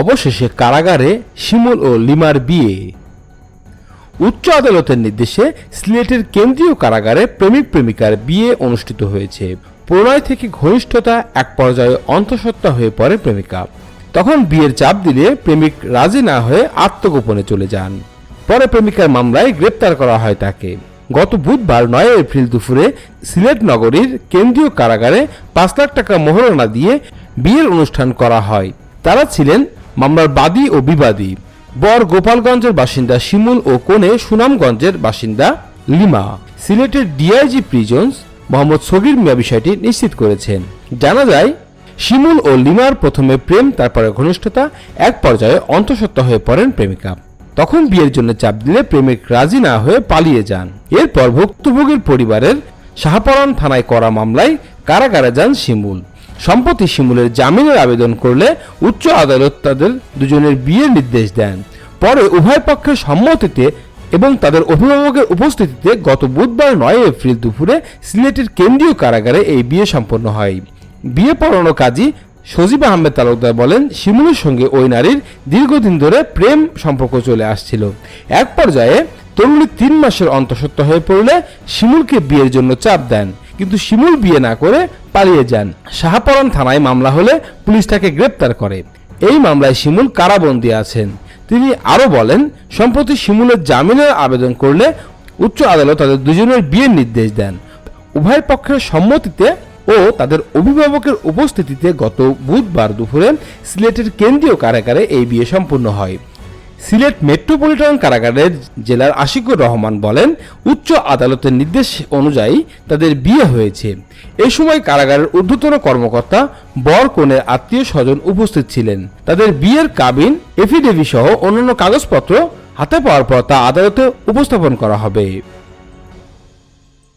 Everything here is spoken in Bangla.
অবশেষে কারাগারে শিমুল ও লিমার বিয়ে। উচ্চ আদালতের নির্দেশে সিলেটের কেন্দ্রীয় কারাগারে প্রেমিক প্রেমিকার বিয়ে অনুষ্ঠিত হয়েছে। প্রণয় থেকে ঘনিষ্ঠতা, এক পর্যায়ে অন্তঃসত্ত্বা হয়ে পড়ে প্রেমিকা। তখন বিয়ের চাপ দিলে প্রেমিক রাজি না হয়ে আত্মগোপনে চলে যান। পরে প্রেমিকার মামলায় গ্রেপ্তার করা হয় তাকে। গত বুধবার নয় এপ্রিল দুপুরে সিলেট নগরীর কেন্দ্রীয় কারাগারে পাঁচ লাখ টাকা মোহরানা দিয়ে বিয়ের অনুষ্ঠান করা হয়। তারা ছিলেন মামলার বাদী ও বিবাদী। বর গোপালগঞ্জের বাসিন্দা শিমুল ও কোনে সুনামগঞ্জের বাসিন্দা লিমা। সিলেটের ডিআইজি প্রিজন্স মোহাম্মদ সগির মিয়া বিষয়টি নিশ্চিত করেছেন। জানা যায়, শিমুল ও লিমার প্রথমে প্রেম, তারপরে ঘনিষ্ঠতা, এক পর্যায়ে অন্তঃসত্ত্বা হয়ে পড়েন প্রেমিকা। তখন বিয়ের জন্য চাপ দিলে প্রেমিক রাজি না হয়ে পালিয়ে যান। এরপর ভুক্তভোগীর পরিবারের শাহপরান থানায় করা মামলায় কারাগারে যান শিমুল। সম্প্রতি শিমুলের জামিনের আবেদন করলে উচ্চ আদালত তাদের দুজনের বিয়ের নির্দেশ দেন। পরে উভয় পক্ষের সম্মতিতে এবং তাদের অভিভাবকের উপস্থিতিতে গত বুধবার নয় এপ্রিল দুপুরে সিলেটের কেন্দ্রীয় কারাগারে এই বিয়ে সম্পন্ন হয়। বিয়ে পড়ানো কাজী সজীব আহমেদ তালুকদার বলেন, শিমুলের সঙ্গে ওই নারীর দীর্ঘদিন ধরে প্রেম সম্পর্ক চলে আসছিল। এক পর্যায়ে তরুণী তিন মাসের অন্তঃসত্ত্বা হয়ে পড়লে শিমুলকে বিয়ের জন্য চাপ দেন। কিন্তু শিমুল বিয়ে না করে পালিয়ে যান। শাহপরান থানায় মামলা হলে পুলিশ তাকে গ্রেপ্তার করে। এই মামলায় শিমুল কারাবন্দী আছেন। তিনি আরও বলেন, সম্প্রতি শিমুলের জামিনের আবেদন করলে উচ্চ আদালত তাদের দুজনের বিয়ের নির্দেশ দেন। উভয় পক্ষের সম্মতিতে ও তাদের অভিভাবকের উপস্থিতিতে গত বুধবার দুপুরে সিলেটের কেন্দ্রীয় কারাগারে এই বিয়ে সম্পন্ন হয়। সিলেট মেট্রোপলিটন কারাগারের জেলার আশিকুর রহমান বলেন, উচ্চ আদালতের নির্দেশ অনুযায়ী তাদের বিয়ে হয়েছে। এ সময় কারাগারের ঊর্ধ্বতন কর্মকর্তা বর কনের আত্মীয় স্বজন উপস্থিত ছিলেন। তাদের বিয়ের কাবিন এফিডেভি সহ অন্যান্য কাগজপত্র হাতে পাওয়ার পর তা আদালতে উপস্থাপন করা হবে।